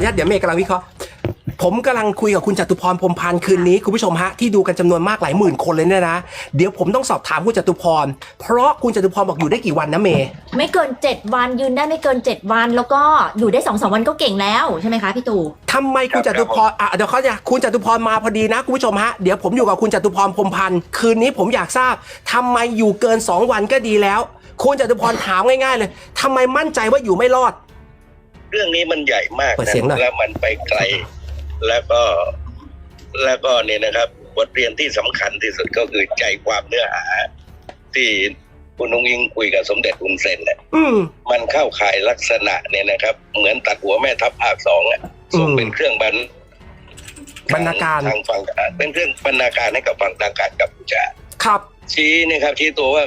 ขออนุญาตเดี๋ยวเมย์กำลังวิเคราะห์ผมกำลังคุยกับคุณจตุพรพรหมพันธ์คืนนี้คุณผู้ชมฮะที่ดูกันจำนวนมากหลายหมื่นคนเลยเนี่ยนะ เดี๋ยวผมต้องสอบถามคุณจตุพร เพราะคุณจตุพรบอกอยู่ได้กี่วันนะเมย์ไม่เกิน 7 วันยืนได้ไม่เกิน 7 วัน แล้วก็อยู่ได้2อสวันก็เก่งแล้วใช่ไหมคะพี่ตู่ทำไมคุณจตุพรอะเดี๋ยวเขาจะคุณจตุพรมาพอดีนะคุณผู้ชมฮะเดี๋ยวผมอยู่กับคุณจตุพรพรหมพันธ์คืนนี้ผมอยากทราบทำไมอยู่เกิน 2 วันก็ดีแล้วคุณจตุพรถามง่ายๆเลยทำไมมั่นใจว่าอยู่ไม่รอด เรื่องนี้มันใหญ่มากเปิดนะเสียงหน่อยแล้วมันไปไกล แล้วก็แล้วก็เนี่ยนะครับ บทเรียนที่สำคัญที่สุดก็คือใจความเนื้อหา ที่คุณนุ้งยิงคุยกับสมเด็จอุนเซนเนี่ยอืมมันเข้าข่ายลักษณะเนี่ยนะครับ เหมือนตัดหัวแม่ทัพภาคสองอะอืมส่งเป็นเครื่องบรรบรรณาการทางฝั่งเป็นเครื่องบรรณาการให้กับฝั่งทางการกัมพูชาครับ ชี้เนี่ยครับชี้ตัวว่า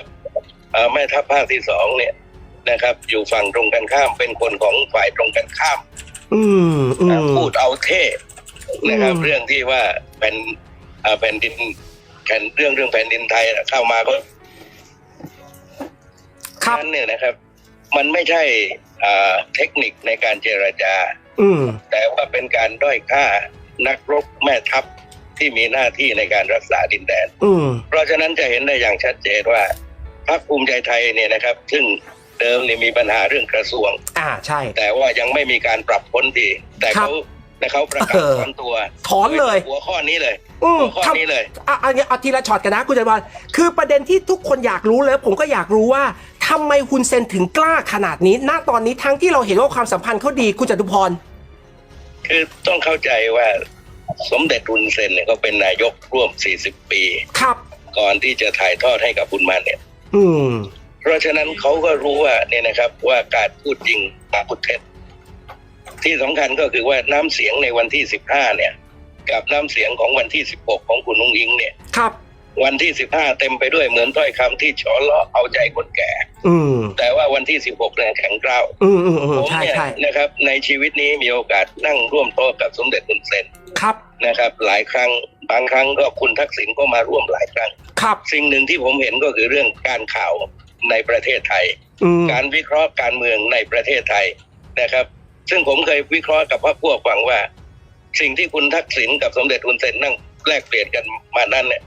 เอ่อแม่ทัพภาคที่สองเนี่ย นะครับ อยู่ฝั่งตรงกันข้ามเป็นคนของฝ่ายตรงกันข้ามอืมอืม พูดเอาเท่นะครับ อืม เรื่องที่ว่าแผ่นเอ่อแผ่นดินแผ่นเรื่องเรื่องแผ่นดินไทยน่ะเข้ามาก็ครับ นั้นเนี่ยนะครับ มันไม่ใช่อ่าเทคนิคในการเจรจา อืม แต่ว่าเป็นการด้อยค่านักรบแม่ทัพที่มีหน้าที่ในการรักษาดินแดน อืม เพราะฉะนั้นจะเห็นได้อย่างชัดเจนว่าพรรคภูมิใจไทยเนี่ยนะครับ ซึ่ง เดิมเนี่ยมีปัญหาเรื่องกระทรวง อ่าใช่ แต่ว่ายังไม่มีการปรับพ้นทีแต่ครับเขาแต่เขาประกาศเออถอนตัวถอนเลยหัวข้อนี้เลยอืมหัวข้อทำนี้เลยอะอันนี้เอาทีละช็อตกันนะคุณจตุพรคือประเด็นที่ทุกคนอยากรู้เลยผมก็อยากรู้ว่าทำไมคุณเซนถึงกล้าขนาดนี้ ณตอนนี้ทั้งที่เราเห็นว่าความสัมพันธ์เขาดีคุณจตุพร คือต้องเข้าใจว่าสมเด็จรุนเซนเนี่ยเขาเป็นนายกร่วม 40 ปี ครับ ก่อนที่จะถ่ายทอดให้กับบุญมาเนี่ย อืม เพราะฉะนั้นเขาก็รู้ว่าเนี่ยนะครับว่าการพูดจริงตาพูดเท็จที่สำคัญก็คือว่าน้ำเสียงในวันที่15เนี่ย กับน้ำเสียงของวันที่16ของคุณนุ้งอิงเนี่ยครับ วันที่15เต็มไปด้วยเหมือนถ้อยคำที่ฉอเลาะเอาใจคนแก่ อืมแต่ว่าวันที่16เนี่ยแข็งกร้าวอืมอืมอืผมมใช่เนี่ยใช่นะครับ ในชีวิตนี้มีโอกาสนั่งร่วมโต๊ะกับสมเด็จคุณเซนครับนะครับ หลายครั้งบางครั้งก็คุณทักษิณก็มาร่วมหลายครั้งครับ สิ่งหนึ่งที่ผมเห็นก็คือเรื่องการข่าว ในประเทศไทยอืมการวิเคราะห์การเมืองในประเทศไทยนะครับ ซึ่งผมเคยวิเคราะห์กับพรรคพวกฟังว่า สิ่งที่คุณทักษิณกับสมเด็จคุณเซนนั่งแลกเปลี่ยนกันมานั้นเนี่ย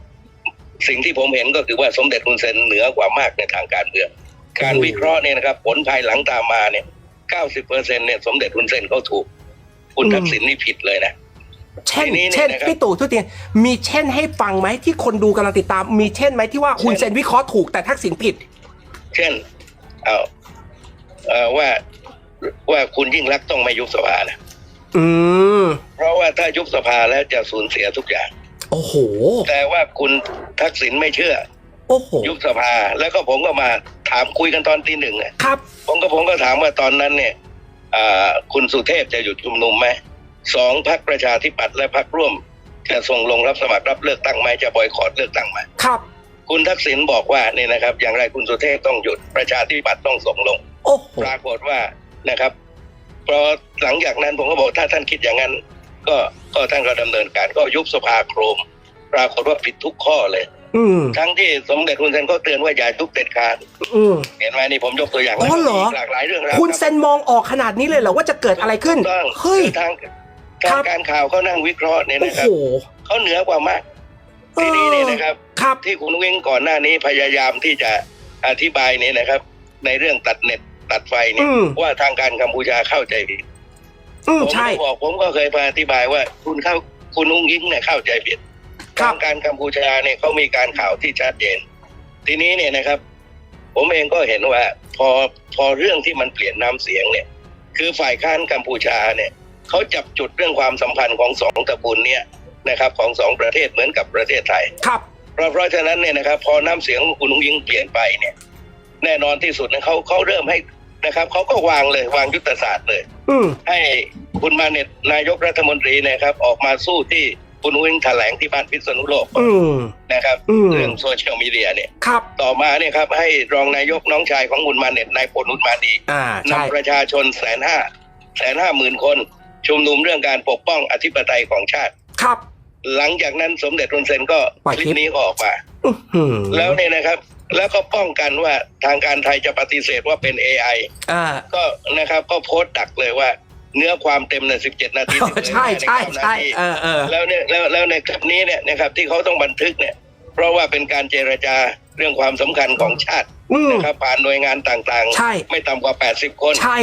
สิ่งที่ผมเห็นก็คือว่าสมเด็จคุณเซนเหนือกว่ามากในทางการเมือง การวิเคราะห์เนี่ยนะครับ ผลภายหลังตามมาเนี่ย90เปอร์เซ็นเนี่ยสมเด็จคุณเซนเขาถูก คุณทักษิณนี่ผิดเลยนะเช่นทีนี้เนี่ยเช่นนะครับพี่ตู่ทุกทีมีเช่นให้ฟังไหมที่คนดูกำลังติดตาม มีเช่นไหมที่ว่าคุณเซนวิเคราะห์ถูกแต่ทักษิณผิด เช่นเอาเอ่อว่าว่าคุณยิ่งรักษณ์ต้องไม่ยุบสภานะอืมเพราะว่าถ้ายุบสภาแล้วจะสูญเสียทุกอย่าง โอ้โห แต่ว่าคุณทักษิณไม่เชื่อ โอ้โห ยุบสภาแล้วก็ผมก็มาถามคุยกันตอนตีหนึ่งอะครับ ผมก็ผมก็ถามว่าตอนนั้นเนี่ยอ่าคุณสุเทพจะหยุดชุมนุมไหมสองพักประชาธิปัตย์และพักร่วม จะส่งลงรับสมัครรับเลือกตั้งไหมจะบอยคอรดเลือกตั้งไหมครับ คุณทักษิณบอกว่าเนี่ยนะครับ อย่างไรคุณสุเทพต้องหยุดประชาธิปัตย์ต้องส่งลงโอ้โหปรากฏว่านะครับพอหลังจากนั้นผมก็บอกถ้าท่านคิดอย่างนั้น ก็ก็ท่านก็ดำเนินการก็ยุบสภาโครม ปรากฏว่าผิดทุกข้อเลยอืมทั้งที่สมเด็จคุณเซนก็เตือนว่าอย่ายุบเด็ดขาดอืมเห็นไหมนี่ผมยกตัวอย่างอ๋อเหรอหลากหลายเรื่องราวคุณเซนมองออกขนาดนี้เลยเหรอว่าจะเกิดอะไรขึ้นถูกต้องเฮ้ยคือทางครัทางบการข่าวเขานั่งวิเคราะห์เนี่ยโอ้นะคโหรับเขาเหนือกว่ามาก ทีนี้เนี่ยนะครับครับที่คุณวิ่งก่อนหน้านี้พยายามที่จะอธิบายเนี่ยนะครับ ในเรื่องตัดเน็ตตัดไฟเนี่ยอืมว่าทางการกัมพูชาเข้าใจผิดอืมผมใช่ก็บอกผมก็เคยมาอธิบายว่าคุณเข้าคุณอุ้งยิงเนี่ยเข้าใจผิดครับทางการกัมพูชาเนี่ยเขามีการข่าวที่ชัดเจน ทีนี้เนี่ยนะครับ ผมเองก็เห็นว่า พอพอเรื่องที่มันเปลี่ยนน้ำเสียงเนี่ย คือฝ่ายค้านกัมพูชาเนี่ยเขาจับจุดเรื่องความสัมพันธ์ของสองตระกูลเนี่ย นะครับของสองประเทศเหมือนกับประเทศไทย ครับ เพราะเพราะฉะนั้นเนี่ยนะครับ พอน้ำเสียงของคุณอุ้งยิงเปลี่ยนไปเนี่ย แน่นอนที่สุดนะเขาเขาเริ่มให้นะครับเขาก็วางเลยวางยุทธศาสตร์เลยอืมให้คุณมาเน็ตนายกรัฐมนตรีเนะครับ ออกมาสู้ที่คุณอุ้งแถลงที่บ้านพิษณุโลกอืมนะครับอืมเรื่องโซเชียลมีเดียเนี่ยครับต่อมาเนี่ยครับให้รองนายกน้องชายของคุณมาเน็ตนายพลนุชมาดีอ่าใช่นำประชาชนแสนห้าแสนห้าหมื่นคน ชุมนุมเรื่องการปกป้องอธิปไตยของชาติครับ หลังจากนั้นสมเด็จรุนเซนก็ปล่อยคลิคลิปปนี้ก็ออกมาอื้อหือแล้วเนี่ยนะครับ แล้วก็ป้องกันว่าทางการไทยจะปฏิเสธว่าเป็น AI อ่าก็นะครับก็โพสต์ดักเลยว่า เนื้อความเต็มเนี่ยสิบเจ็ดนาทีใช่ใช่ใช่เออเออแล้วเนี่ยแล้วแล้วในคลิปนี้เนี่ยนะครับที่เขาต้องบันทึกเนี่ย เพราะว่าเป็นการเจรจาเรื่องความสำคัญของชาติอืมนะครับผ่านหน่วยงานต่างใช่ ไม่ต่ำกว่า80คน ใช่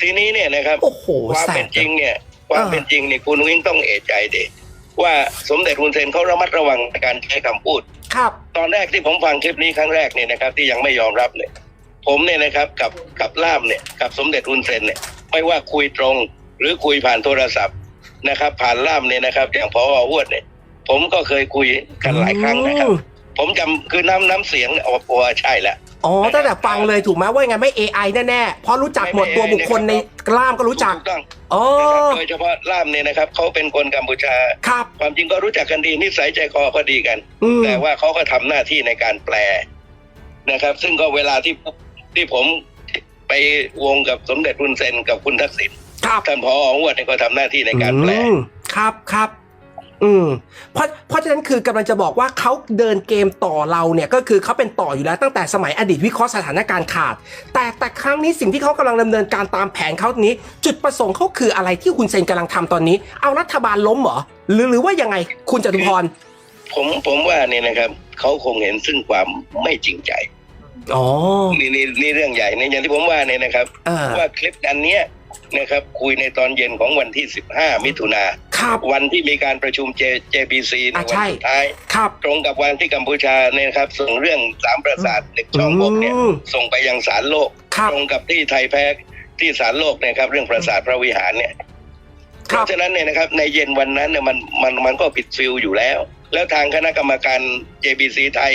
ทีนี้เนี่ยนะครับ โอ้โห ความแสเป็บนจริงเนี่ย ความเออเป็นจริงนี่คุณวิ่งต้องเอะใจดิ ว่าสมเด็จฮุนเซนเขาระมัดระวังในการใช้คำพูด ครับ ตอนแรกที่ผมฟังคลิปนี้ครั้งแรกเนี่ยนะครับ ที่ยังไม่ยอมรับเนี่ย ผมเนี่ยนะครับกับกับล่ามเนี่ยกับสมเด็จฮุนเซนเนี่ยไม่ว่าคุยตรงหรือคุยผ่านโทรศัพท์นะครับ ผ่านล่ามเนี่ยนะครับ อย่างพออวดเนี่ยผมก็เคยคุยกันหลายครั้งนะครับอืมผมจำคือน้ำน้ำเสียงเนี่ยอ๋อใช่แล้ว อ๋อตั้งแต่ฟังเลยถูกไหมว่ายังไงไม่ AI แน่ๆเพราะรู้จักหมดตัวบุคคลในกล้ามก็รู้จัก ถูต้องอ๋อ นะครับโดยเฉพาะล่ามเนี่ยนะครับเขาเป็นคนกัมพูชา ครับ ความจริงก็รู้จักกันดีนิสัยใจคอก็ดีกัน อืม แต่ว่าเขาก็ทำหน้าที่ในการแปลนะครับ ซึ่งก็เวลาที่ที่ผมไปวงกับสมเด็จรุนเซนกับคุณทักษิณครับท่านพออวดเนี่ยก็ทำหน้าที่ในการแปล อืมครับครับ อืมเพราะเพราะฉะนั้นคือกำลังจะบอกว่าเขาเดินเกมต่อเราเนี่ยก็คือเขาเป็นต่ออยู่แล้วตั้งแต่สมัยอดีตวิเคราะห์สถานการณ์ขาด แต่แต่ครั้งนี้สิ่งที่เขากำลังดำเนินการตามแผนเขานี้ จุดประสงค์เขาคืออะไรที่คุณเซนกำลังทำตอนนี้ เอารัฐบาลล้มเหรอหรือหรือว่ายังไงคุณจตุพรผมผมว่าเนี่ยนะครับเขาคงเห็นซึ่งความไม่จริงใจอ๋อนี่นี่นี่เรื่องใหญ่เนี่ยอย่างที่ผมว่าเนี่ยนะครับ เออว่าคลิปอันเนี้ย นะครับคุยในตอนเย็นของวันที่ 15 มิถุนาครับวันที่มีการประชุม J JPC ในอะวันใช่สุดท้ายครับตรงกับวันที่กัมพูชาเนี่ยนะครับส่งเรื่องสามประสาทหนึ่งช่องบกเนี่ยอืมส่งไปยังศาลโลกครับตรงกับที่ไทยแพ้ที่ศาลโลกเนะครับเรื่องประสาทพระวิหารเนี่ยคเพรับราะฉะนั้นเนี่ยนะครับในเย็นวันนั้นเนี่ยมันมันมันก็ผิดฟิลอยู่แล้ว แล้วทางคณะกรรมการ JBC ไทย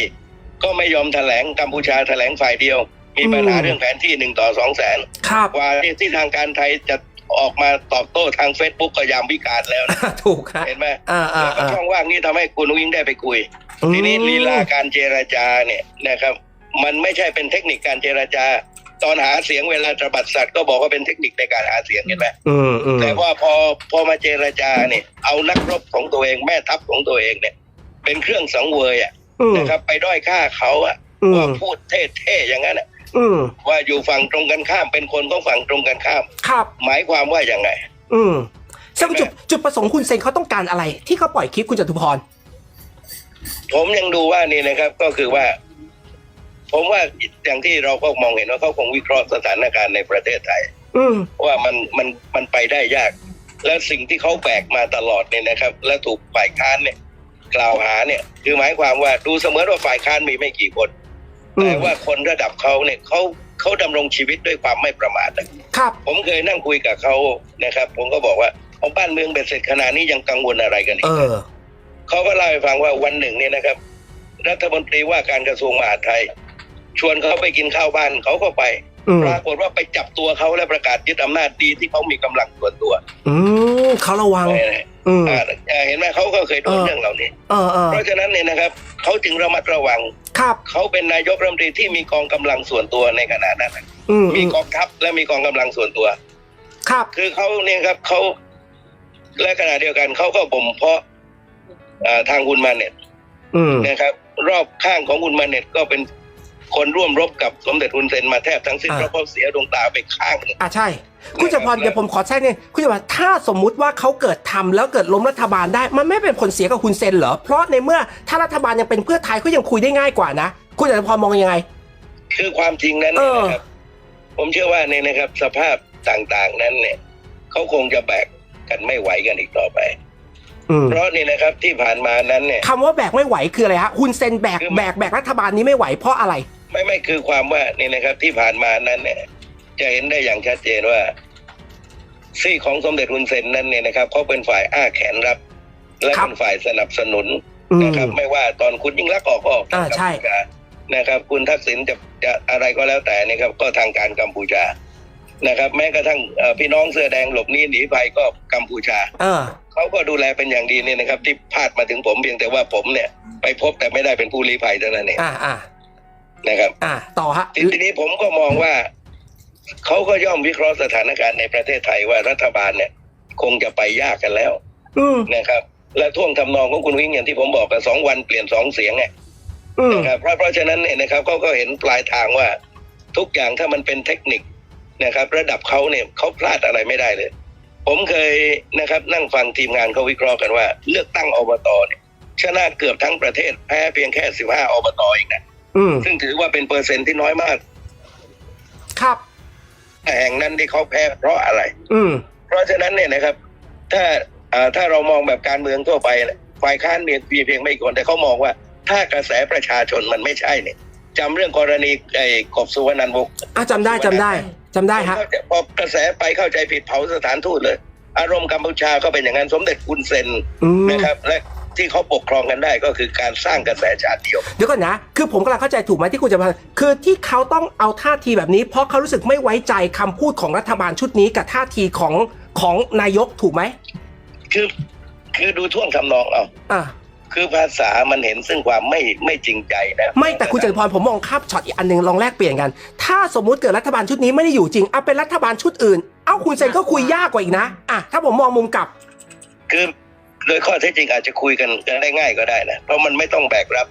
ก็ไม่ยอมแถลงกัมพูชาแถลงฝ่ายเดียว มีปัญหาอืมเรื่องแผนที่หนึ่งต่อสองแสนครับกว่าที่ที่ทางการไทยจะออกมาตอบโต้ทางเฟซบุ๊กก็ยามวิการแล้วนะถูกครับเห็นไหมอ่าอ่าแล้วก็อ่าช่องว่างนี้ทำให้คุณวิ่งได้ไปคุย ทีนี้ลีลาการเจรจาเนี่ยนะครับ มันไม่ใช่เป็นเทคนิคการเจรจา ตอนหาเสียงเวลาตระบัดสัตว์ก็บอกว่าเป็นเทคนิคในการหาเสียงเห็นไหมอืมอืมแต่ว่าพอพอมาเจรจาเนี่ย เอานักรบของตัวเองแม่ทัพของตัวเองเนี่ย เป็นเครื่องสังเวยอะอืมนะครับ ไปด้อยค่าเขาอะอืมว่าพูดเท่ๆอย่างนั้นอะ อืมว่าอยู่ฝั่งตรงกันข้ามเป็นคนของฝั่งตรงกันข้าม ครับ หมายความว่าอย่างไง อืมซึ่งใช่ไหมจุดจุดประสงค์คุณเซนเขาต้องการอะไร ที่เขาปล่อยคลิปคุณจตุพร ผมยังดูว่านี่นะครับ ก็คือว่า ผมว่าอย่างที่เราก็มองเห็นว่าเขาคงวิเคราะห์สถานการณ์ในประเทศไทย อืมว่ามันมันมันไปได้ยาก และสิ่งที่เขาแบกมาตลอดเนี่ยนะครับ และถูกฝ่ายค้านเนี่ย กล่าวหาเนี่ย คือหมายความว่าดูเสมือนว่าฝ่ายค้านมีไม่กี่คน อืมแต่ว่าคนระดับเขาเนี่ยเขาเขาดำรงชีวิตด้วยความไม่ประมาทนะครับผมเคยนั่งคุยกับเขานะครับ ผมก็บอกว่าเอาบ้านเมืองเบ็ดเสร็จขนาดนี้ยังกังวลอะไรกันอีเอกอเขาก็เล่าให้ฟังว่าวันหนึ่งเนี่ยนะครับ รัฐมนตรีว่าการกระทรวงมหาดไทย ชวนเขาไปกินข้าวบ้านเขาก็ไปอืมปรากฏว่าไปจับตัวเขาและประกาศยึดอำนาจดีที่เขามีกำลังส่วนตัว อืมเขาระวังเอออืมอ่าอ่าเห็นไหมเขาก็เคยโดนเออเรื่องเหล่านี้เออเออเพราะฉะนั้นเนี่ยนะครับเขาจึงระมัดระวัง ครับ เขาเป็นนายกรัฐมนตรีที่มีกองกำลังส่วนตัวในขณะนั้นอืมมีกองทัพและมีกองกำลังส่วนตัว ครับ คือเขาเนี่ยครับเขาและขณะเดียวกันเขาก็บ่มเพาะอ่าทางคุณมาเน็ตอืมนะครับ รอบข้างของคุณมาเน็ตก็เป็น คนร่วมรบกับสมเด็จฮุนเซนมาแทบทั้งสิ้นอ่าเพราะเขาเสียดวงตาไปข้างหนึ่งอะใช่ คุณจตุพรนะครับเดี๋ยวผมขอแทรกนิดคุณจตุพรถ้าสมมุติว่าเขาเกิดทำแล้วเกิดล้มรัฐบาลได้ มันไม่เป็นผลเสียกับคุณเซนเหรอ เพราะในเมื่อถ้ารัฐบาลยังเป็นเพื่อไทยเขายังคุยได้ง่ายกว่านะ คุณจตุพรมองยังไง คือความจริงนั้นเอเนี่ยอนะครับ ผมเชื่อว่าเนี่ยนะครับ สภาพต่างๆนั้นเนี่ยเขาคงจะแบกกันไม่ไหวกันอีกต่อไปอืมเพราะนี่นะครับที่ผ่านมานั้นเนี่ยคำว่าแบกไม่ไหวคืออะไรฮะคุณเซนแบกคือแบกแบกรัฐบาลนี้ไม่ไหวเพราะอะไร ไม่ไม่คือความว่านี่นะครับที่ผ่านมานั้นเนี่ย จะเห็นได้อย่างชัดเจนว่า ซี่ของสมเด็จฮุนเซนนั้นเนี่ยนะครับเขาเป็นฝ่ายอ้าแขนรับ และครับเป็นฝ่ายสนับสนุนอืมนะครับ ไม่ว่าตอนคุณยิ่งรักษณ์ออกก็ออกอ่าใช่กัมพูชานะครับ คุณทักษิณจะจะอะไรก็แล้วแต่นะครับ ก็ทางการกัมพูชานะครับ แม้กระทั่งเอ่อพี่น้องเสื้อแดงหลบหนีหนีภัยก็กัมพูชาเออเขาก็ดูแลเป็นอย่างดีเนี่ยนะครับ ที่พาดมาถึงผมเพียงแต่ว่าผมเนี่ย ไปพบแต่ไม่ได้เป็นผู้ลี้ภัยเท่านั้นเองอ่าอ่า นะครับอ่าต่อฮะทีทีนี้ผมก็มองว่าเขาก็ย่อมวิเคราะห์สถานการณ์ในประเทศไทยว่ารัฐบาลเนี่ย คงจะไปยากกันแล้วอืมนะครับ และท่วงทำนองของคุณวิ่งอย่างที่ผมบอกกันสองวันเปลี่ยนสองเสียงไงอืมนะครับเพราะเพราะฉะนั้นเนี่ยนะครับเขาก็เห็นปลายทางว่า ทุกอย่างถ้ามันเป็นเทคนิคนะครับ ระดับเขาเนี่ยเขาพลาดอะไรไม่ได้เลย ผมเคยนะครับ นั่งฟังทีมงานเขาวิเคราะห์กันว่า เลือกตั้งอบตเนี่ยชนะเกือบทั้งประเทศแพ้เพียงแค่สิบห้าอบตเองนะ อืมซึ่งถือว่าเป็นเปอร์เซ็นต์ที่น้อยมาก ครับ แห่งนั้นที่เขาแพ้เพราะอะไร อืม เพราะฉะนั้นเนี่ยนะครับ ถ้าอ่าถ้าเรามองแบบการเมืองทั่วไปเนี่ยฝ่ายค้านเนี่ยมีเพียงไม่กี่คนแต่เขามองว่า ถ้ากระแสประชาชนมันไม่ใช่เนี่ยจำเรื่องกรณีไอ้กบสุวรรณันท์วงศ์อะจำได้จำได้จำได้ฮะ เข้าใจพอกระแสไปเข้าใจผิดเผาสถานทูตเลย อารมณ์กัมพูชาก็เป็นอย่างนั้นสมเด็จคุณเซน อืม นะครับและ ที่เขาปกครองกันได้ก็คือการสร้างกระแสชาตินิยมเดี๋ยวก่อนนะ คือผมกำลังเข้าใจถูกไหมที่คุณจะมาคือที่เขาต้องเอาท่าทีแบบนี้ เพราะเขารู้สึกไม่ไว้ใจคำพูดของรัฐบาลชุดนี้กับท่าทีของของนายกถูกไหมคือคือดูท่วงทำนองเอาอะคือภาษามันเห็นซึ่งความไม่ไม่จริงใจนะไม่แต่คุณจตุพรผมมองข้ามช็อตอีกอันหนึ่งลองแลกเปลี่ยนกัน ถ้าสมมุติเกิดรัฐบาลชุดนี้ไม่ได้อยู่จริงเอาเป็นรัฐบาลชุดอื่น เอ้าคุณเซนก็คุยยากกว่าอีกนะอะถ้าผมมองมุมกลับ คือ โดยข้อเท็จจริงอาจจะคุยกันกันได้ง่ายก็ได้นะเพราะมันไม่ต้องแบกรับ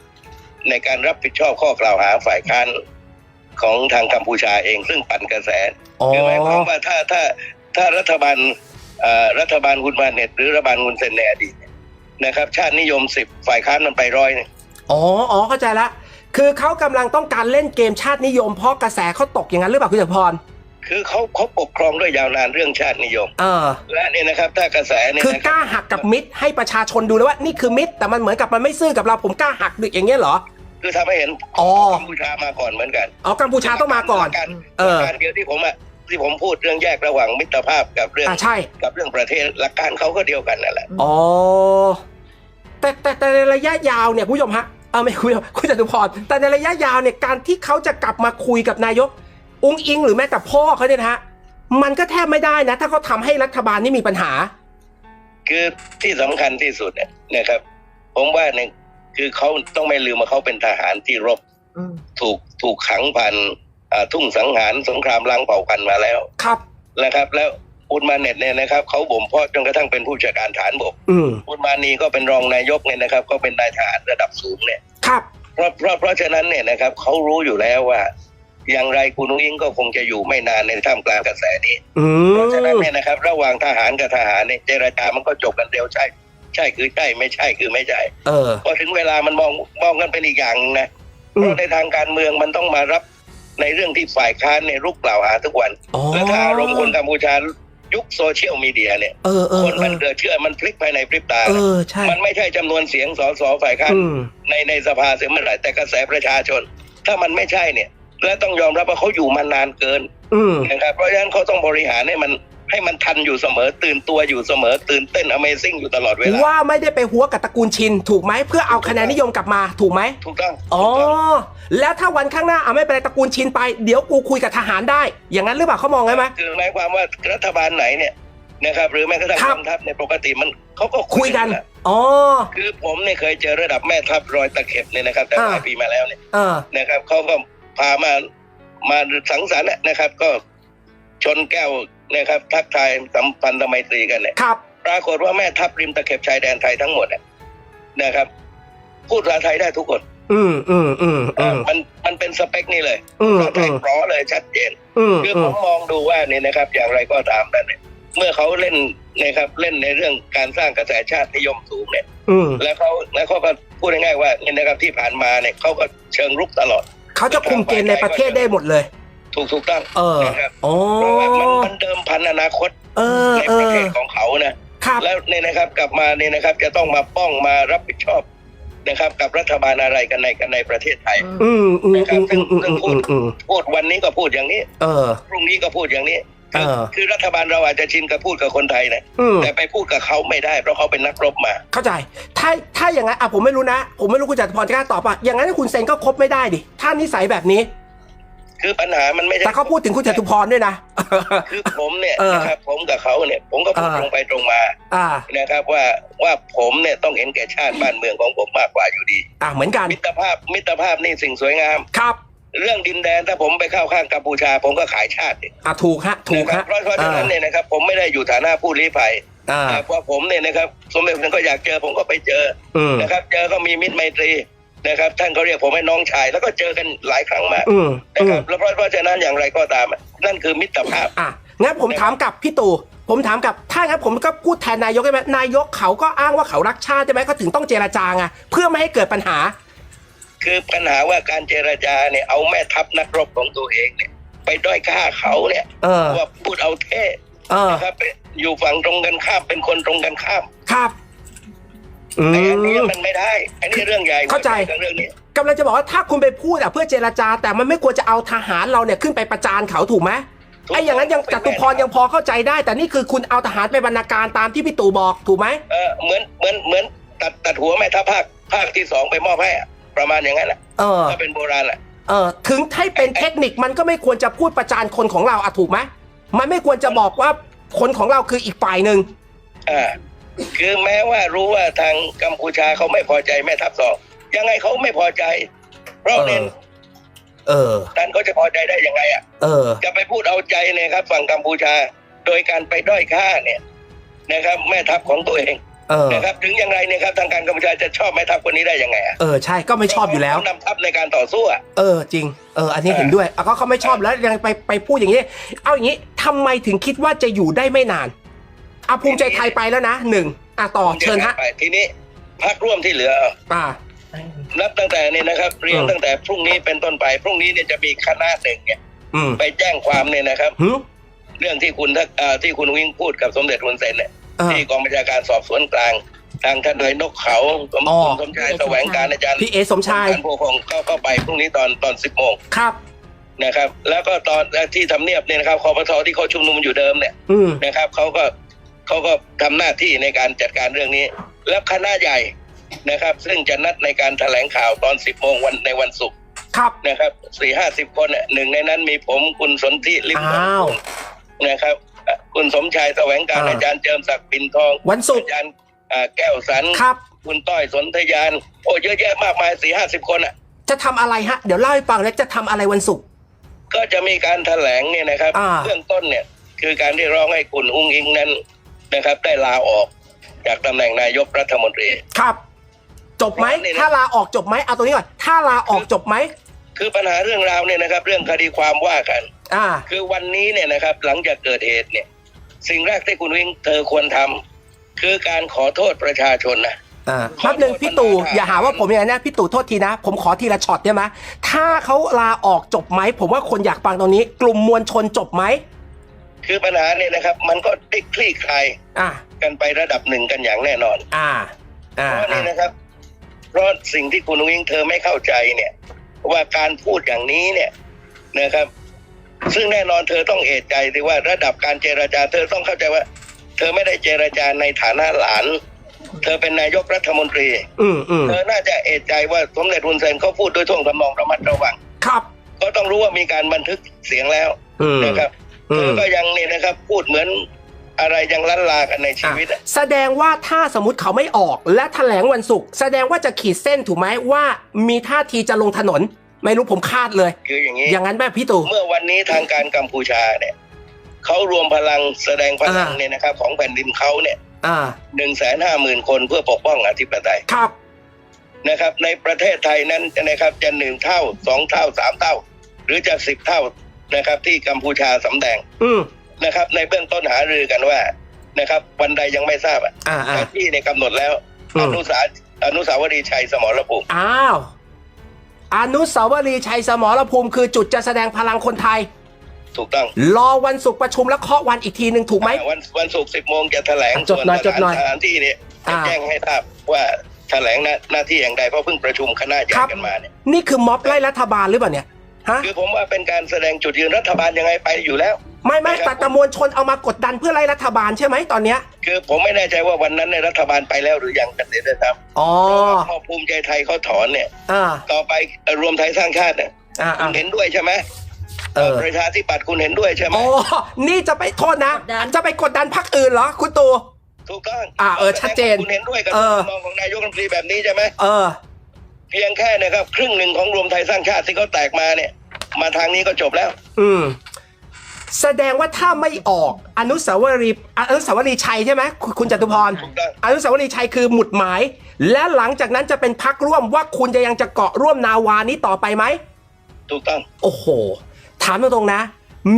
ในการรับผิดชอบข้อกล่าวหาฝ่ายค้านของทางกัมพูชาเองซึ่งปั่นกระแสอ๋อคือหมายความว่าถ้าถ้าถ้ารัฐบาลเอ่อรัฐบาลคุณมาเน็ตหรือรัฐบาลคุณเซนในอดีตเนี่ยนะครับ ชาตินิยมสิบฝ่ายค้านมันไปร้อยเนี่ยอ๋ออ๋อเข้าใจละคือเขากำลังต้องการเล่นเกมชาตินิยมเพราะกระแสเขาตกอย่างนั้นหรือเปล่าคุณจตุพร คือเขาเขาปกครองด้วยยาวนานเรื่องชาตินิยม เออ และเนี่ยนะครับถ้ากระแสเนี่ยคือนะกครับล้าหักกับมิตรให้ประชาชนดูเลยว่านี่คือมิตร แต่มันเหมือนกับมันไม่ซื่อกับเราผมกล้าหักดึกอย่างเงี้ยเหรอ คือทำให้เห็นอ๋อกัมพูชามาก่อนเหมือนกันอ๋อกัมพูชาต้องมาก่อนการเออการเดียวที่ผมอะที่ผมพูดเรื่องแยกระหว่างมิตรภาพกับเรื่องอ่าใช่กับเรื่องประเทศหลักการเขาก็เดียวกันนั่นแหละอ๋อแต่แต่แต่ในระยะยาวเนี่ยคุณผู้ชมฮะเออไม่คุยคุณจตุพรแต่ในระยะยาวเนี่ยการที่เขาจะกลับมาคุยกับนายก อุ้งอิงหรือแม้แต่พ่อเขาเนี่ยนะฮะมันก็แทบไม่ได้นะ ถ้าเขาทำให้รัฐบาลนี่มีปัญหา คือที่สำคัญที่สุดเนี่ยนะครับ ผมว่าเนี่ยคือเขาต้องไม่ลืมว่าเขาเป็นทหารที่รบอืมถูกถูกขังพันอ่าทุ่งสังหารสงครามล้างเผ่าพันธุ์มาแล้วครับนะครับ แล้วอุลมาเน็ตเนี่ยนะครับเขาบ่มเพาะจนกระทั่งเป็นผู้จัดการฐานบกอืมอุลมานีก็เป็นรองนายกเนี่ยนะครับ ก็เป็นนายทหารระดับสูงเนี่ยครับเพราะเพราะเพราะฉะนั้นเนี่ยนะครับเขารู้อยู่แล้วว่า อย่างไรคุณนุ้งอิงก็คงจะอยู่ไม่นานในท่ามกลางกระแสนี้อืเพราะฉะนั้นมเนี่ยนะครับ ระหว่างทหารกับทหารเนี่ยเจรจามันก็จบกันเร็วใช่ ใช่คือใช่ไม่ใช่คือไม่ใช่เออพอถึงเวลามันมองมองกันเป็นอีกอย่างหนึ่งนะอืเพมราะในทางการเมืองมันต้องมารับในเรื่องที่ฝ่ายค้านเนี่ยรุกกล่าวหาทุกวันอ๋อและถ้าอารมณ์คนกัมพูชายุคโซเชียลมีเดียเนี่ยเออเออคนเอมันอเหลือเชื่อมันพลิกภายในพริบตาเอนะอใช่มันไม่ใช่จำนวนเสียงสสฝ่ายค้านอืมในในสภาเสียเมื่อไหร่แต่กระแสประชาชน ถ้ามันไม่ใช่เนี่ย และต้องยอมรับว่าเขาอยู่มานานเกินอืมนะครับเพราะฉะนั้นเขาต้องบริหารให้มันให้มันทันอยู่เสมอตื่นตัวอยู่เสมอ ตื่นเต้น Amazing อยู่ตลอดเวลาว่าไม่ได้ไปหัวกับตระกูลชิน ถูกไหมเพื่อเอาคะแนนนิยมกลับมาถูกไหมถูกต้องอ๋อถูกต้องแล้วถ้าวันข้างหน้าเอาไม่เป็นไรตระกูลชินไปเดี๋ยวกูคุยกับทหารได้ อย่างนั้นหรือเปล่าเขามองไงไหมคือหมายความว่ารัฐบาลไหนเนี่ยนะครับหรือแม้กระทั่งครักบองทัพในยปกติมันเขาก็คุยกันะอ๋อคือผมเนี่ยเคยเจอระดับแม่ทัพรอยตะเข็บเนี่ยนะครับ แต่หลายอ่าปีมาแล้วเนี่ยเออนะครับเขาก็ พามามาสังสรรค์นะครับ ก็ชนแก้วนะครับ ทักทายสัมพันธไมตรีกันเนี่ยครับปรากฏว่าแม่ทัพริมตะเข็บชายแดนไทยทั้งหมดเนี่ยนะครับ พูดภาษาไทยได้ทุกคน อืมอืมอืมอืมมันมันเป็นสเปคนี่เลยอืมภาษาไทอืยมเพราะเลยชัดเจนอืมคืออืผมมมองดูว่าเนี่ยนะครับ อย่างไรก็ตามแต่เนี่ยเมื่อเขาเล่นนะครับ เล่นในเรื่องการสร้างกระแสชาตินิยมสูงเนี่ยอืมแล้วเขาแล้วเขาก็พูดง่ายๆว่าเนี่ยนะครับที่ผ่านมาเนี่ยเขาก็เชิงรุกตลอด เขาจะคุมเกณฑ์ในประเทศได้หมดเลย ถูกถูกต้องเออนะครับอ๋อเพราะว่ามันมันเดิมพันอนาคตเออในเอประเทอศของเขานะครับแล้วเนี่ยนะครับกลับมาเนี่ยนะครับ จะต้องมาป้องมารับผิดชอบนะครับ กับรัฐบาลอะไรกันในกันในประเทศไทยอืมอืมอืมอืมอืมอืมอืมพูดวันนี้ก็พูดอย่างนี้เออพรุ่งนี้ก็พูดอย่างนี้ คือเออคือรัฐบาลเราอาจจะชินกับพูดกับคนไทยนะอืมแต่ไปพูดกับเขาไม่ได้เพราะเขาเป็นนักรบมา เข้าใจ ถ้าถ้าอย่างนั้นอะผมไม่รู้นะ ผมไม่รู้คุณจตุพรจะกล้าตอบป่ะอย่างนั้นคุณเซนก็คบไม่ได้ดิถ้านิสัยแบบนี้ คือปัญหามันไม่ใช่แต่เขาพูดถึงคุณจตุพรด้วยนะคือผมเนี่ยเออนะครับผมกับเขาเนี่ย ผมก็พูดเออตรงไปตรงมาอ่านะครับ ว่าว่าผมเนี่ยต้องเห็นแก่ชาติบ้านเมืองของผมมากกว่าอยู่ดี อ่าเหมือนกันมิตรภาพมิตรภาพนี่สิ่งสวยงามครับ เรื่องดินแดนถ้าผมไปเข้าข้างกัมพูชา ผมก็ขายชาติอ่าถูกฮะถูกนะครัฮะบเพราะเพราะฉะนั้นเนี่ยนะครับ ผมไม่ได้อยู่ฐานะผู้ลี้ภัยอ่าแต่ว่าผมเนี่ยนะครับ สมเด็จพระก็อยากเจอผมก็ไปเจออืมนะครับ เจอก็มีมิตรไมตรีนะครับ ท่านก็เรียกผมให้น้องชาย แล้วก็เจอกันหลายครั้งมากอืมนะอืคมรับแล้วเพราะเพราะฉะนั้นอย่างไรก็ตามอะนั่นคือมิตรภาพอะงั้นผมถามกับพี่ตู่ผมถามกับถ้างั้นผมก็พูดแทนนายกได้ไหมนายกเขาก็อ้างว่าเขารักชาติใช่ไหมเขาถึงต้องเจรจาไงเพื่อไม่ให้เกิดปัญหา คือปัญหาว่าการเจรจาเนี่ยเอาแม่ทัพนักรบของตัวเองเนี่ย ไปด้อยค่าเขาเนี่ยเออ ว่าพูดเอาเท่เออ นะครับเป็นอยู่ฝั่งตรงกันข้ามเป็นคนตรงกันข้ามครับอืไอ้อันนี้ม มันไม่ได้ อันนี้เรื่องใหญ่เข้าใจกับเรื่องนี้ กำลังจะบอกว่าถ้าคุณไปพูดอะเพื่อเจรจา แต่มันไม่ควรจะเอาทหารเราเนี่ยขึ้นไปประจานเขาถูกไหมไอ้อย่างนั้นยังจตุพรยังพอเข้าใจได้ แต่นี่คือคุณเอาทหารไปบรรณาการตามที่พี่ตู่บอกถูกไหมเออเหมือนเหมือนเหมือนตัดตัดหัวแม่ทัพภาคภาคที่สองไปมอบให้อะ ประมาณอย่างนั้นแหละเออ ถ้าเป็นโบราณแหละ เออถึงให้เป็นเทคนิคมันก็ไม่ควรจะพูดประจานคนของเราอะถูกไหมมันไม่ควรจะบอกว่าคนของเราคืออีกฝ่ายหนึ่งอ่าคือแม้ว่ารู้ว่าทางกัมพูชาเขาไม่พอใจแม่ทัพสองยังไงเขาไม่พอใจ เพราะเน้นเออ ท่านเขาจะพอใจได้ยังไงอะเออ จะไปพูดเอาใจเนี่ยครับ ฝั่งกัมพูชา โดยการไปด้อยค่าเนี่ยนะครับ แม่ทัพของตัวเอง เออ นะครับถึงอย่างไรเนี่ยครับทางการกัมพูชาจะชอบแม่ทัพคนนี้ได้ยังไงอะเออใช่ก็ไม่ชอบอยู่แล้ว เขานำทัพในการต่อสู้อะเออจริงเอออันนี้เห็นด้วยอะก็เขาไม่ชอบแล้วยังไปไปพูดอย่างนี้ เอาอย่างนี้ทำไมถึงคิดว่าจะอยู่ได้ไม่นานอะภูมิใจไทยไปแล้วนะหนึ่งอะต่อเชิญฮะไปทีนี้พักร่วมที่เหลือ อ่า นับตั้งแต่นี่นะครับเรียนอืมตั้งแต่พรุ่งนี้เป็นต้นไปพรุ่งนี้เนี่ยจะมีคณะหนึ่งเนี่ยอืมไปแจ้งความเนี่ยนะครับ หึเรื่องที่คุณทักอ่าที่คุณวิ่งพูดกับสมเด็จฮุนเซนเนี่ยเออ ที่กองบัญชาการสอบสวนกลาง ทางท่านนายนกเขาสมอ๋อสมชายแสวงการอาจารย์พี่เอสมชายการโพคงเข้าเข้าไปพรุ่งนี้ตอนตอนสิบโมงครับนะครับ แล้วก็ตอนที่ทำเนียบเนี่ยนะครับคอปทที่เขาชุมนุมอยู่เดิมเนี่ยอืมนะครับเขาก็เขาก็ทำหน้าที่ในการจัดการเรื่องนี้ แล้วคณะใหญ่นะครับ ซึ่งจะนัดในการแถลงข่าวตอนสิบโมงวันในวันศุกร์ครับนะครับสี่ห้าสิบคนน่ะหนึ่งในนั้นมีผมคุณสนธิลิมอ้าวนะครับอะ คุณสมชายแสวงการอ่าอาจารย์เจิมศักดิ์ปินทองวันศุกร์อาจารย์อ่าแก้วสันครับ คุณต้อยสนธยาน โอ้เยอะแยะมากมายสี่ห้าสิบคนอะ จะทำอะไรฮะ เดี๋ยวเล่าให้ฟังแล้วจะทำอะไรวันศุกร์ก็จะมีการแถลงเนี่ยนะครับอ่าเบื้องต้นเนี่ยคือการเรียกร้องให้คุณอุ้งอิงนั้นนะครับ ได้ลาออกจากตำแหน่งนายกรัฐมนตรีครับ จบไหมเพราะนี่นะถ้าลาออกจบไหมเอาตรงนี้ก่อนถ้าลาออกจบไหมคือปัญหาเรื่องราวเนี่ยนะครับ เรื่องคดีความว่ากัน อ่า คือวันนี้เนี่ยนะครับ หลังจากเกิดเหตุเนี่ย สิ่งแรกที่คุณวิ่งเธอควรทำคือการขอโทษประชาชนนะ อ่าแป๊บหนึ่งพี่ตู่อย่าหาว่าผมอย่างนั้นนะพี่ตู่โทษทีนะ ผมขอทีละช็อตได้ไหมถ้าเขาลาออกจบไหมผมว่าคนอยากฟังตรงนี้ กลุ่มมวลชนจบไหมคือปัญหาเนี่ยนะครับ มันก็ได้คลี่คลายอ่ากันไประดับหนึ่งกันอย่างแน่นอน อ่าเพอ่าราะนี่อ่านะครับ เพราะสิ่งที่คุณวิ่งเธอไม่เข้าใจเนี่ย ว่าการพูดอย่างนี้เนี่ยนะครับ ซึ่งแน่นอนเธอต้องเอะใจสิว่าระดับการเจรจา เธอต้องเข้าใจว่า เธอไม่ได้เจรจาในฐานะหลาน เธอเป็นนายกรัฐมนตรี อืมอืมเธอน่าจะเอะใจว่าสมเด็จฮุนเซนเขาพูดด้วยท่วงทำนองระมัดระวัง ครับ ก็ต้องรู้ว่ามีการบันทึกเสียงแล้วอืมนะครับอืเธอมก็ยังเนี่ยนะครับ พูดเหมือนอะไรยังล้านลากันในชีอะวิตอะแสดงว่าถ้าสมมติเขาไม่ออกและแถลงวันศุกร์แสดงว่าจะขีดเส้นถูกไหมว่า มีท่าทีจะลงถนน ไม่รู้ผมคาดเลย คืออย่างนี้ อย่างนั้นแบบพี่ตู่เมื่อวันนี้ทางการกัมพูชาเนี่ยเขารวมพลังแสดงพลังอ่าเนี่ยนะครับ ของแผ่นดินเขาเนี่ยอ่าหนึ่งแสนห้าหมื่นคนเพื่อปกป้องอธิปไตยครับนะครับ ในประเทศไทยนั้นนะครับจะหนึ่งเท่าสองเท่าสามเท่า หรือจะสิบเท่านะครับ ที่กัมพูชาสำแดงอืมนะครับ ในเบื้องต้นหารือกันว่านะครับ วันใดยังไม่ทราบอะอ่าอ่าแต่ที่ในยกำหนดแล้วอือมนุสาอนุสาวรีย์ชัยสมรภูมิอ้าว อนุสาวรีย์ชัยสมรภูมิคือจุดจะแสดงพลังคนไทย ถูกต้องรอวันศุกร์ประชุมแล้วเคาะวันอีกทีหนึ่งถูกไหมอ่าวันวันศุกร์สิบโมงจะแถลงอะจดหน่อยส่วจดหน่อยสถานที่เนี่ยจะอ่า แจ้งให้ทราบว่าแถลงหน้าหน้าที่อย่างใดเพราะเพิ่งประชุมคณะใหญ่ครับกันมาเนี่ยนี่คือม็อบไล่รัฐบาลหรือเปล่าเนี่ยฮะคือผมว่าเป็นการแสดงจุดยืนรัฐบาลยังไงไปอยู่แล้ว ไม่ไม่นะครับแต่แตมวลชนเอามากดดันเพื่อไล่รัฐบาลใช่ไหมตอนเนี้ย คือผมไม่แน่ใจว่าวันนั้นในยรัฐบาลไปแล้วหรือยังกันเดี๋ยวนะครับอ๋อ พอภูมิใจไทยเขาถอนเนี่ย อ่า ต่อไปเอ่อรวมไทยสร้างชาติเนี่ยอ่าคุอ่า ณเห็นด้วยใช่ไหมเออ ประชาธิปัตย์คุณเห็นด้วยใช่ไหมโอ้ นี่จะไปโทษนะ กดดัน จะไปกดดันพรรคอื่นเหรอ คุณตู่ ถูกต้องอ่าเออชัดเจนคุณเห็นด้วยกับเออมองของนายกรัฐมนตรีแบบนี้ใช่ไหมเออ เพียงแค่นะครับ ครึ่งหนึ่งของรวมไทยสร้างชาติที่เขาแตกมาเนี่ย มาทางนี้ก็จบแล้ว อืม แสดงว่าถ้าไม่ออกอนุสาวรีย์อนุสาวรีย์ชัยใช่ไหมคุณคุณจตุพร ถูกต้อง อนุสาวรีย์ชัยคือหมุดหมาย และหลังจากนั้นจะเป็นพักร่วมว่าคุณจะยังจะเกาะร่วมนาวานี้ต่อไปไหม ถูกต้อง โอ้โห ถามตรงๆนะ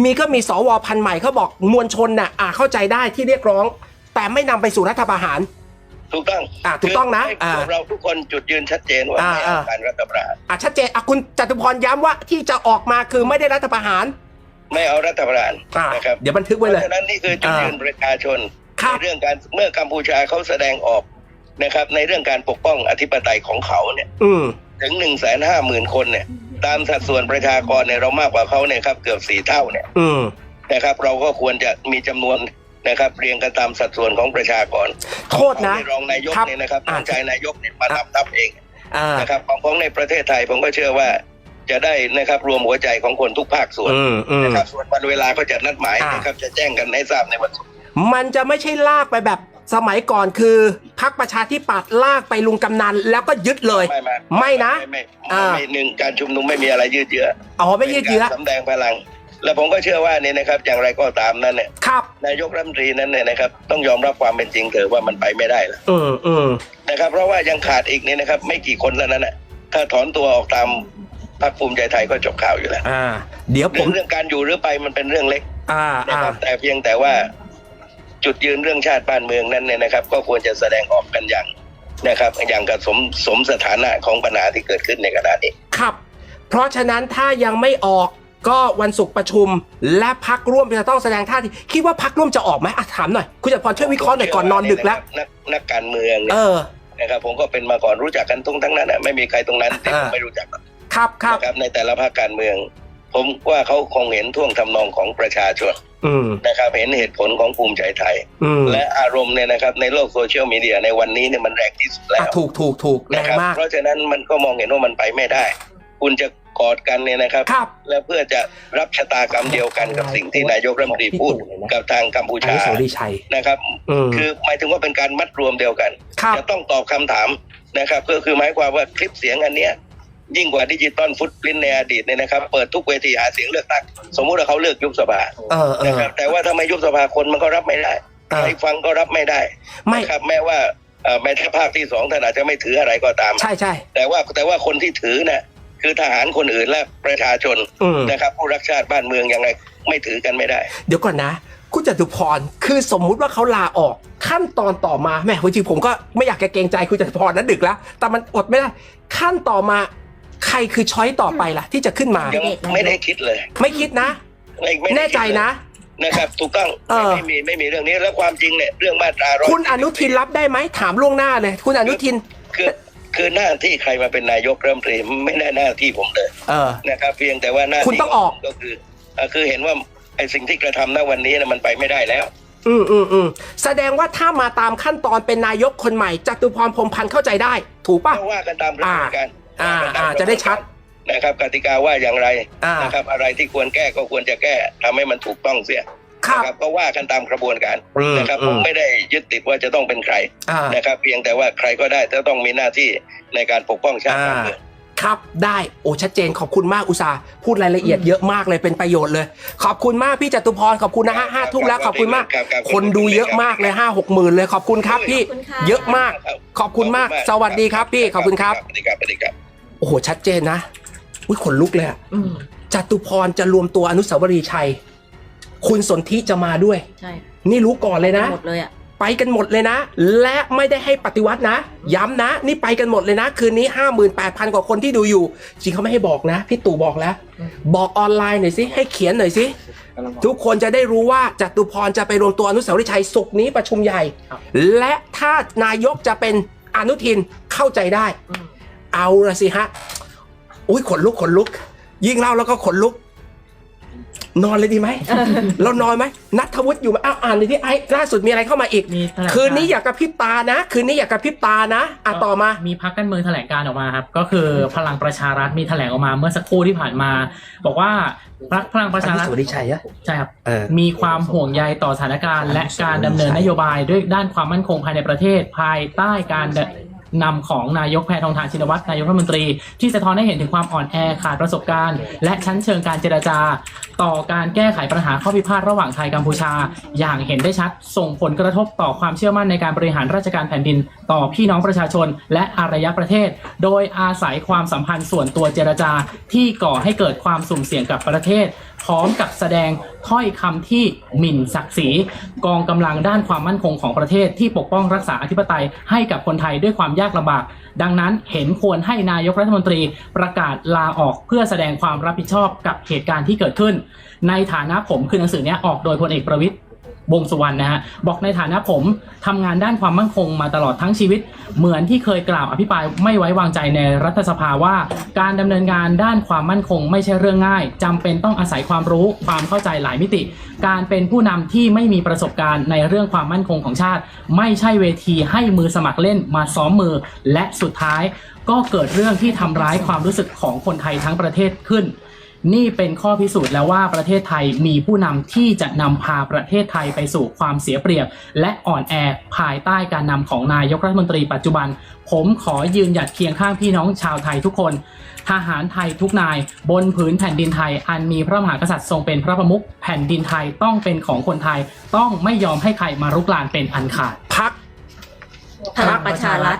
มีก็มีสวพันธุ์ใหม่เขาบอกมวลชนน่ะอ่าเข้าใจได้ที่เรียกร้อง แต่ไม่นำไปสู่รัฐประหาร ถูกต้องอะถูกต้องนะคือ่าพวกเราทุกคนจุดยืนชัดเจนว่าอ่าไม่เอาอ่า การรัฐประหารอะชัดเจนอะคุณจตุพรย้ำว่าที่จะออกมาคือไม่ได้รัฐประหาร ไม่เอารัฐประหารอะนะครับเดี๋ยวบันทึกเพไว้เลย ราะฉะนั้นนี่คือจุดอ่ายืยืนประชาชนครับในเรื่องการเมื่อกัมพูชาเขาแสดงออกนะครับ ในเรื่องการปกป้องอธิปไตยของเขาเนี่ย อืม ถึงหนึ่งแสนห้าหมื่นคนเนี่ย ตามสัดส่วนประชากรเนี่ยเรามากกว่าเขาเนี่ยครับเกือบสี่เท่าเนี่ยอืม นะครับ เราก็ควรจะมีจำนวนนะครับเรียงกันตามสัดส่วนของประชากรโทษนะของรองนายกครับเนี่ยนะครับอ่าท่านชายนายกเนี่ยมาทำทับเองอ่า นะครับของของในประเทศไทยผมก็เชื่อว่า จะได้นะครับ รวมหัวใจของคนทุกภาคส่วนอืมอืมนะครับส่วนวันเวลาก็จะนัดหมายอ่านนะครับ จะแจ้งกันให้ทราบในวันศุกร์มันจะไม่ใช่ลากไปแบบสมัยก่อนคือพักประชาธิปัตย์ลากไปลุงกำนันแล้วก็ยึดเลย ไม่ไม่ไม่นะไม่ไม่อ่าไม่หนึ่งการชุมนุมไม่มีอะไรยืดเยื้ออ๋อไม่ยืดเยื้อป็นการสำแดงพลัง แล้วผมก็เชื่อว่าเนี่ยนะครับ อย่างไรก็ตามนั้นเนี่ยครับนายกรัฐมนตรีนั้นเนี่ยนะครับ ต้องยอมรับความเป็นจริงเถอะว่ามันไปไม่ได้แล้วอืมอืมนะครับ เพราะว่ายังขาดอีกเนี่ยนะครับ ไม่กี่คนแล้วนั้นน่ะถ้าถอนตัวออกตาม พรรคภูมิใจไทยก็จบข่าวอยู่แล้วอ่า เดี๋ยวผเรื่อมงเรื่องการอยู่หรือไปมันเป็นเรื่องเล็ก อ่านะอ่าครับแต่เพียงแต่ว่าจุดยืนเรื่องชาติบ้านเมืองนั้นเนี่ยนะครับ ก็ควรจะแสดงออกกันอย่างนะครับ อย่างกับสมสมสถานะของปัญหาที่เกิดขึ้นในขณะนี้ครับ เพราะฉะนั้นถ้ายังไม่ออกก็วันศุกร์ประชุม และพักร่วมจะต้องแสดงท่าทีคิดว่าพักร่วมจะออกไหมอะถามหน่อยคุณจตุพรช่วยวิเคราะห์หน่อยก่อนนอนดึกแล้วนักนักการเมืองเอเนี่ยอนะครับผมก็เป็นมาก่อนรู้จักกันทุกทั้งนั้นนะไม่มีใครตรงนั้นที่ผมอ่าไม่รู้จักหรอก ครับครับนะครับในแต่ละภาคการเมือง ผมว่าเขาคงเห็นท่วงทำนองของประชาชนอืมนะครับเห็นเหตุผลของภูมิใจไทย อืมและอารมณ์เนี่ยนะครับในโลกโซเชียลมีเดียในวันนี้เนี่ยมันแรงที่สุดแล้อะวถูกถูกถูกแรนะงครับมาก เพราะฉะนั้นมันก็มองเห็นว่ามันไปไม่ได้ คุณจะกอดกันเนี่ยนะครับ ครับ และเพื่อจะรับชะตากรรมเดียวกันกับสิ่งที่นายกรัฐมนตรีพูดกับทางกัมพูอชานุสาวรีย์ชัย นะครับ อืมคือหมายถึงว่าเป็นการมัดรวมเดียวกัน ครับ จะต้องตอบคำถามนะครับก็คือหมายความว่าคลิปเสียงอันเนี้ย ยิ่งกว่าดิจิตอลฟุตปรินในอดีตเนี่ยนะครับ เปิดทุกเวทีหาเสียงเลือกตั้งสมมุติว่าเขาเลือกยุบสภาเออเอนะอครับแต่ว่าถ้าไม่ยุบสภาคนมันก็รับไม่ได้เออใครฟังก็รับไม่ได้ไม่ นะครับแม้ว่าเอ่อแม้ถ้าภาคที่สองท่านอาจจะไม่ถืออะไรก็ตาม ใช่ใช่ แต่ว่าแต่ว่าคนที่ถือน่ะคือทหารคนอื่นและประชาชนอืม นะครับผู้รักชาติบ้านเมืองยังไงไม่ถือกันไม่ได้ เดี๋ยวก่อนนะ คุณจตุพรคือสมมุติว่าเขาลาออกขั้นตอนต่อมาแหม่จริงๆผมก็ไม่อยากจะเกรงใจคุณจตุพรนะดึกแล้ว แต่มันอดไม่ได้ ขั้นต่อมา ใครคือช้อยต่อไปล่ะ ที่จะขึ้นมา ยังไม่ได้คิดเลย ไม่คิดนะ ไม่ไม่ได้แน่ใจคิดเลยนะ นะครับ ถูกต้องเออ ไม่มีไม่มีเรื่องนี้แล้วความจริงเนี่ยเรื่องมาตราร้อยคุณอนุทินรับได้ไหมถามล่วงหน้าเลย คุณอนุทิน คือคือหน้าที่ใครมาเป็นนายกรัฐมนตรีไม่ได้หน้าที่ผมเลยเออ นะครับ เพียงแต่ว่าหน้าที่คุณต้องออก ก็คือเอ่อคือเห็นว่าไอ้สิ่งที่กระทำณวันนี้นะมันไปไม่ได้แล้ว อืมอืมอืมแสดงว่าถ้ามาตามขั้นตอนเป็นนายกคนใหม่จตุพรพรหมพันธ์เข้าใจได้ ถูกป่ะ ก็ว่ากันตามกระบวนการ อ่าว่กันตมอ่ากรบวนจะได้ชัดนะครับกติกาว่าอย่างไรอ่านนะครับอะไรที่ควรแก้ก็ควรจะแก้ทำให้มันถูกต้องเสียครับนะครับก็ว่ากันตามกระบวนการอืมนะครับอืผมมไม่ได้ยึดติดว่าจะต้องเป็นใครอ่านะครับ เพียงแต่ว่าใครก็ได้จะต้องมีหน้าที่ในการปกป้องชาติบ้านเมืองครับได้โอ้ชัดเจนขอบคุณมากอุตสาห์พูดรายละเอียดเยอะมากเลยเป็นประโยชน์เลย ขอบคุณมากพี่จตุพรขอบคุณนะฮะห้าทุ่มแล้วขอบคุณมากรับรับคนดูเยอะมากเลยห้าหกหมื่นเลยขอบคุณครับพี่ขอบคุณค่ะเยอะมาก ขอบคุณมาก สวัสดีครับพี่ขอบคุณครับสวัสดีครับสวัสดีครับ โอ้โหชัดเจนนะอุ้ยขนลุกเลยอะอืมจตุพรจะรวมตัวอนุสาวรีย์ชัย คุณสนธิจะมาด้วย ใช่ นี่รู้ก่อนเลยนะหมดเลยอะไปกันหมดเลยนะ และไม่ได้ให้ปฏิวัตินะ ย้ำนะ นี่ไปกันหมดเลยนะ คืนนี้ 58,000 กว่าคนที่ดูอยู่ จริงเขาไม่ให้บอกนะ พี่ตู่บอกแล้วอืมบอกออนไลน์หน่อยสิ ให้เขียนหน่อยสิ ทุกคนจะได้รู้ว่าจตุพรจะไปรวมตัวอนุสาวรีย์ชัยสุกร์นี้ประชุมใหญ่ และถ้านายกจะเป็นอนุทินเข้าใจได้อืม เอาละสิฮะ อุ้ยขนลุกขนลุก ยิ่งเล่าแล้วก็ขนลุก นอนเลยดีไหม เรานอนไหม นัทวุฒิอยู่ไหมอ้าวอ่านเลยที่ไอ้ล่าสุดมีอะไรเข้ามาอีก มีแถลงการคืนนี้อยากกระพริบตานะ คืนนี้อยากกระพริบตานะอะต่อมา มีพักการเมืองแถลงการออกมาครับ ก็คือพลังประชารัฐมีแถลงออกมาเมื่อสักครู่ที่ผ่านมา บอกว่าพรรคพลังประชารัฐอนุสาวรีย์ชัยอะใช่ครับ เออ มีความห่วงใยต่อสถานการณ์และการดำเนินนโยบายด้วยด้านความมั่นคงภายในประเทศภายใต้การด นำของนายกแพทองทานชินวัตรนายกรัฐมนตรี ที่สะท้อนให้เห็นถึงความอ่อนแอขาดประสบการณ์ และชั้นเชิงการเจรจา ต่อการแก้ไขปัญหาข้อพิพาทระหว่างไทยกัมพูชา อย่างเห็นได้ชัด ส่งผลกระทบต่อความเชื่อมั่นในการบริหารราชการแผ่นดิน ต่อพี่น้องประชาชน และอารยประเทศ โดยอาศัยความสัมพันธ์ส่วนตัวเจรจา ที่ก่อให้เกิดความสุ่มเสี่ยงกับประเทศ พร้อมกับแสดงถ้อยคำที่หมิ่นศักดิ์ศรีกองกำลังด้านความมั่นคงของประเทศที่ปกป้องรักษาอธิปไตยให้กับคนไทยด้วยความยากลำบาก ดังนั้นเห็นควรให้นายกรัฐมนตรีประกาศลาออกเพื่อแสดงความรับผิดชอบกับเหตุการณ์ที่เกิดขึ้น ในฐานะผมคือหนังสือเนี้ยออกโดยพลเอกประวิตย วงสุวรรณนะฮะบอกในฐานะผมทำงานด้านความมั่นคงมาตลอดทั้งชีวิต เหมือนที่เคยกล่าวอภิปรายไม่ไว้วางใจในรัฐสภาว่า การดำเนินงานด้านความมั่นคงไม่ใช่เรื่องง่ายจำเป็นต้องอาศัยความรู้ความเข้าใจหลายมิติ การเป็นผู้นำที่ไม่มีประสบการณ์ในเรื่องความมั่นคงของชาติ ไม่ใช่เวทีให้มือสมัครเล่นมาซ้อมมือและสุดท้าย ก็เกิดเรื่องที่ทำร้ายความรู้สึกของคนไทยทั้งประเทศขึ้น นี่เป็นข้อพิสูจน์แล้วว่าประเทศไทยมีผู้นำที่จะนำพาประเทศไทยไปสู่ความเสียเปรียบ และอ่อนแอภายใต้การนำของนายกรัฐมนตรีปัจจุบัน ผมขอยืนหยัดเคียงข้างพี่น้องชาวไทยทุกคน ทหารไทยทุกนาย บนผืนแผ่นดินไทย อันมีพระมหากษัตริย์ทรงเป็นพระประมุขแผ่นดินไทยต้องเป็นของคนไทย ต้องไม่ยอมให้ใครมารุกรานเป็นอันขาดพักพลังประชารัฐ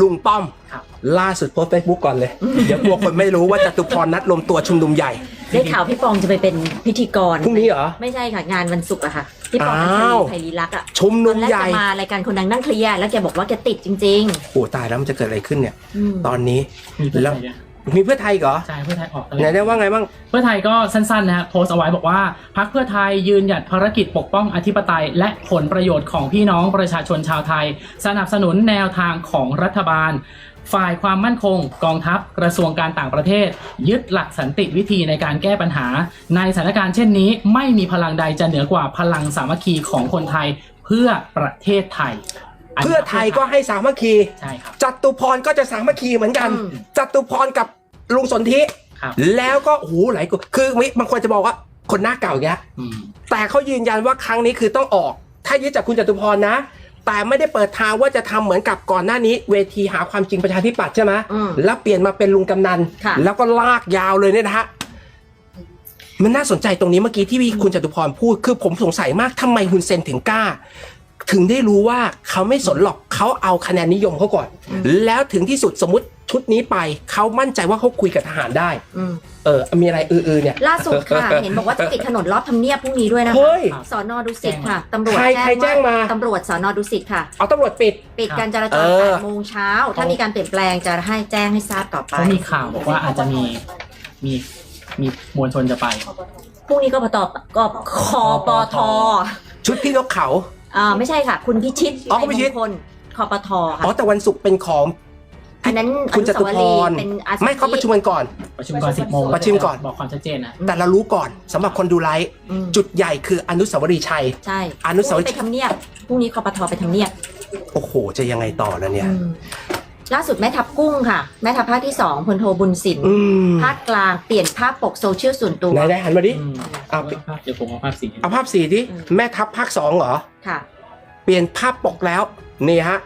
ลุงป้อม ครับ ล่าสุดโพสเฟซบุ๊กก่อนเลย เดี๋ยวกลัวคนไม่รู้ว่าจตุพรนัดรวมตัวชุมนุมใหญ่ ได้ข่าวพี่ปองจะไปเป็นพิธีกร พรุ่งนี้เหรอ ไม่ใช่ค่ะ งานวันศุกร์อะค่ะ พี่ปองอัญชอ้าว ลีไพรีลักษณ์อะชุมตนุอมนแรกใหญ่จะมารายการคนดังนั่งเคลียร์แล้วแกบอกว่าแกติดจริง โอ้ตายแล้วมันจะเกิดอะไรขึ้นเนี่ย ๆ อืมตอนนี้มีเพื่อไทยด้วย มีเพื่อไทยอีกเหรอใช่เพื่อไทยออกกันไหนได้ว่าไงบ้าง เพื่อไทยก็สั้นๆนะฮะโพสต์เอาไว้บอกว่าพักเพื่อไทยยืนหยัดภารกิจปกป้องอธิปไตย และผลประโยชน์ของพี่น้องประชาชนชาวไทย สนับสนุนแนวทางของรัฐบาล ฝ่ายความมั่นคง กองทัพกระทรวงการต่างประเทศ ยึดหลักสันติวิธีในการแก้ปัญหา ในสถานการณ์เช่นนี้ ไม่มีพลังใดจะเหนือกว่าพลังสามัคคีของคนไทยเพื่อประเทศไทยนนี้ เพื่อไทยก็ให้สามัคคี ใช่ครับจตุพรก็จะสามัคคีเหมือนกัน อืมจตุพรกับ ลุงสนธิครับ แล้วก็โอ้โหหลายคนคือบางคนจะบอกว่าคนหน้าเก่าแกอืมแต่เขายืนยันว่าครั้งนี้คือต้องออก ถ้ายึดจากคุณจตุพรนะ แต่ไม่ได้เปิดทางว่าจะทำเหมือนกับก่อนหน้านี้ เวทีหาความจริงประชาธิปัตย์ใช่ไหมอืมแล้วเปลี่ยนมาเป็นลุงกำนัน ค่ะ แล้วก็ลากยาวเลยเนี่ยนะฮะมันน่าสนใจตรงนี้เมื่อกี้ที่คุณจตุพรพูดคือผมสงสัยมากทำไมฮุนเซนถึงกล้า ถึงได้รู้ว่าเขาไม่สนหรอกเขาเอาคะแนนนิยมเขาก่อน แล้วถึงที่สุดสมมติชุดนี้ไปเขามั่นใจว่าเขาคุยกับทหารได้ อืม เออ มีอะไรอือๆเนี่ย ล่าสุดค่ะ เห็นบอกว่าจะปิดถนนรอบทำเนียบพรุ่งนี้ด้วยนะคะเฮ้ยสอนอดุสิตค่ะตำรวจใครใครแจ้งมา ตำรวจสอนอดุสิตค่ะ เอาตำรวจปิด ปิดการจราจรเออ 8โมงเช้า ถ้ามีการเปลี่ยนแปลงจะให้แจ้งให้ทราบต่อไป เขามีข่าวบอกว่าอาจจะมีมีมีมวลชนจะไป พรุ่งนี้ก็ปตก็คอปท ชุดพี่นกเขา อ่าไม่ใช่ค่ะ คุณพิชิตอ๋อคุณพิชิต ชัยมงคลคอปทอ๋ค่ะอแต่วันศุกร์เป็นของอันนั้นคุณจตุพอนุสาวรย์เป็นอาสาไม่เขาประชุมกันก่อน ประชุมก่อนสิบโมงประชุมก่อน บอกความชัดเจนนะ แต่เรารู้ก่อนสำหรับคนดูไลฟ์อืมจุดใหญ่คืออนุสาวรีย์ชัย ใช่อนุสาวรีย์ พรุ่งไปทำเนียบพรุ่งนี้คอปทไปทำเนียบโอ้โห จะยังไงต่อแล้วเนี่ย อืม ล่าสุดแม่ทัพกุ้งค่ะ แม่ทัพภาคที่สองพลโทบุญสินอืมภาคกลางเปลี่ยนภาพปกโซเชียลส่วนตัว ไหนได้หันมาดิ อืมเอาเอาภาพเดี๋ยวผมเอาภาพสีเอาภาพสีดิอืม แม่ทัพภาคสองเหรอ ค่ะ เปลี่ยนภาพปกแล้ว นี่ฮะ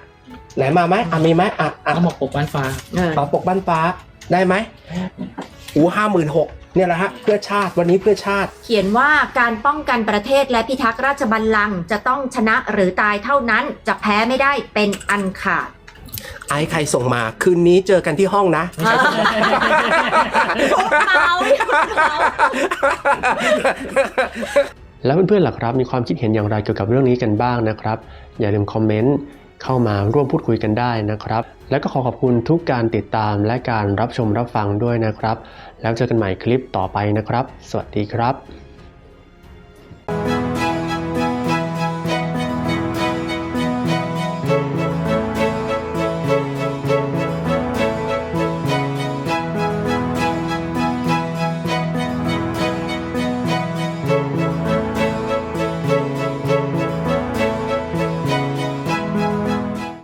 ไหนมาไหมอะมีไหมอะอะเขาบอกปกบ้านฟ้า เออ ขอปกบ้านฟ้าได้ไหมอู้ห้าหมื่นหกเนี่ยแหละฮะเพื่อชาติวันนี้เพื่อชาติ เขียนว่าการป้องกันประเทศและพิทักษ์ราชบัลลังก์จะต้องชนะหรือตายเท่านั้น จะแพ้ไม่ได้เป็นอันขาด ไอ้ใครส่งมา คืนนี้เจอกันที่ห้องนะ เมาแล้วเพื่อนๆล่ะครับ มีความคิดเห็นอย่างไรเกี่ยวกับเรื่องนี้กันบ้างนะครับ อย่าลืมคอมเมนต์เข้ามาร่วมพูดคุยกันได้นะครับ แล้วก็ขอขอบคุณทุกการติดตามและการรับชมรับฟังด้วยนะครับ แล้วเจอกันใหม่คลิปต่อไปนะครับ สวัสดีครับ